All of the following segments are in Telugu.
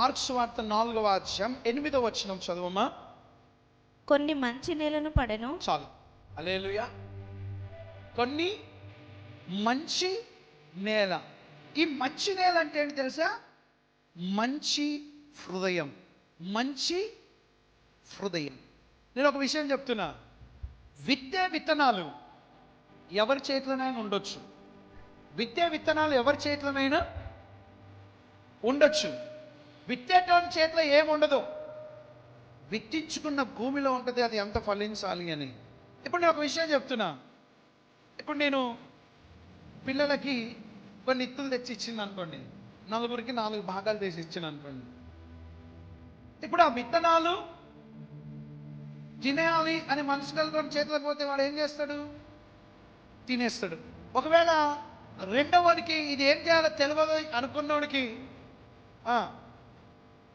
మార్క్స్ వార్త నాలుగవ అధ్యాయం ఎనిమిదవ వచనం చదువమ్మా కొన్ని మంచి నేలను పడెను. చాలు. అలేలుయా కొన్ని మంచి నేల. ఈ మంచి నేల అంటే ఏంటి తెలుసా? మంచి హృదయం. మంచి హృదయం. నేను ఒక విషయం చెప్తున్నా. విత్తే విత్తనాలు ఎవరి చేతిలోనైనా ఉండొచ్చు. విత్తే విత్తనాలు ఎవరి చేతిలోనైనా ఉండొచ్చు. విత్తేటోని చేతిలో ఏముండదు. విత్తించుకున్న భూమిలో ఉంటుంది అది ఎంత ఫలించాలి అని. ఇప్పుడు నేను ఒక విషయం చెప్తున్నా. ఇప్పుడు నేను పిల్లలకి కొన్ని ఇత్తులు తెచ్చి ఇచ్చింది అనుకోండి. నలుగురికి నాలుగు భాగాలు తీసి ఇచ్చింది అనుకోండి. ఇప్పుడు ఆ విత్తనాలు తినేయాలి అని మనసు కలుగుకొని చేతిలోకి పోతే వాడు ఏం చేస్తాడు? తినేస్తాడు. ఒకవేళ రెండవడికి ఇది ఏం చేయాలో తెలియదు అనుకున్నోడికి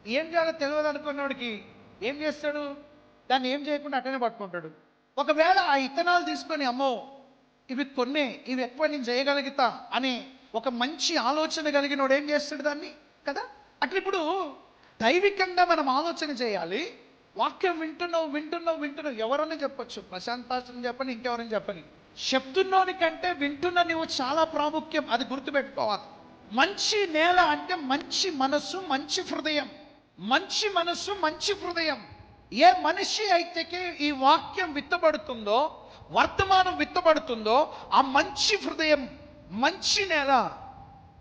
ఏం చేయాలో తెలియదు ఏం చేస్తాడు? దాన్ని ఏం చేయకుండా అట్టనే పట్టుకుంటాడు. ఒకవేళ ఆ ఇత్తనాలు తీసుకొని అమ్మో ఇవి కొన్ని ఇవి ఎక్కువ నేను చేయగలుగుతా అని ఒక మంచి ఆలోచన కలిగినోడు ఏం చేస్తాడు దాన్ని? కదా? అట్లా ఇప్పుడు దైవికంగా మనం ఆలోచన చేయాలి. వాక్యం వింటున్నావు వింటున్నావు వింటున్నావు. ఎవరన్నా చెప్పొచ్చు. ప్రశాంత్ పాస్టర్ చెప్పని ఇంకెవరని చెప్పని. చెప్తున్నోని కంటే వింటున్న నువ్వు చాలా ప్రాముఖ్యం. అది గుర్తుపెట్టుకోవాలి. మంచి నేల అంటే మంచి మనస్సు మంచి హృదయం. మంచి మనస్సు మంచి హృదయం. ఏ మనిషి అయితేకి ఈ వాక్యం విత్తబడుతుందో వర్తమానం విత్తబడుతుందో ఆ మంచి హృదయం మంచి నేల.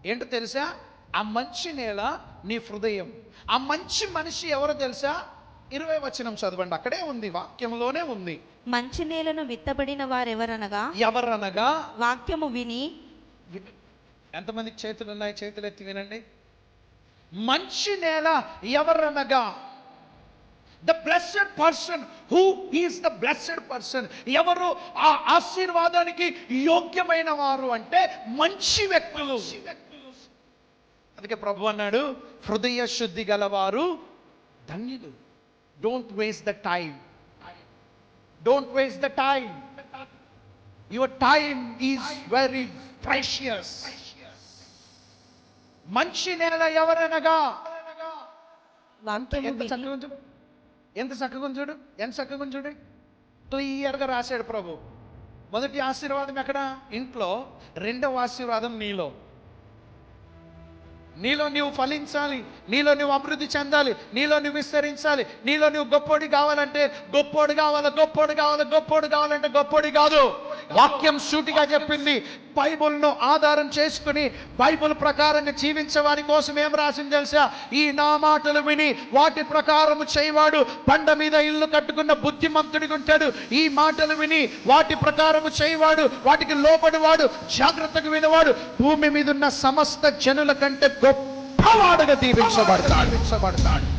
ఏంటో తెలుసా? ఆ మంచి నేల నీ హృదయం. ఆ మంచి మనిషి ఎవరో తెలుసా? ఇరవై వచనం చదవండి. అక్కడే ఉంది వాక్యంలోనే ఉంది. మంచి నేలను విత్తబడిన వారెవరనగా? ఎవరనగా? వాక్యము విని ఎంతమందికి చేతులు ఉన్నాయి చేతులు ఎత్తి వినండి. మంచి నేల ఎవరనగా? The blessed person who is the blessed person ఎవరు ఆ ఆశీర్వాదానికి యోగ్యమైన వారు అంటే మంచి వ్యక్తులు. అందుకే ప్రభు అన్నాడు హృదయ శుద్ధి గలవారు ధన్యులు. Don't waste the time don't waste the time your time is very precious మంచి నేల ఎవరనగా? ఎంత చక్కగా ఉంచు ఎంత చక్కగా ఉంచుడు ఎంత చక్కగా ఉంచుడు క్లియర్గా రాశాడు ప్రభు. మొదటి ఆశీర్వాదం ఎక్కడ? ఇంట్లో. రెండవ ఆశీర్వాదం నీలో. నీలో నీవు ఫలించాలి. నీలో నువ్వు అభివృద్ధి చెందాలి. నీలో నువ్వు విస్తరించాలి. నీలో నువ్వు గొప్పోడి కావాలంటే గొప్పోడు కావాలి గొప్పోడు కావాలి గొప్పోడు కావాలంటే గొప్పోడి కాదు. వాక్యం సూటిగా చెప్పింది. బైబుల్ను ఆధారం చేసుకుని బైబుల్ ప్రకారంగా జీవించే వారి కోసం ఏం రాసింది తెలుసా? ఈ నా మాటలు విని వాటి ప్రకారం చేయవాడు. బండ మీద ఇల్లు కట్టుకున్న బుద్ధిమంతుడికి ఉంటాడు. ఈ మాటలు విని వాటి ప్రకారము చేయవాడు. వాటికి లోపడివాడు జాగ్రత్తగా వినవాడు. భూమి మీద ఉన్న సమస్త జనుల కంటే గొప్పవాడుగా దీవించబడతాడు దీవించబడతాడు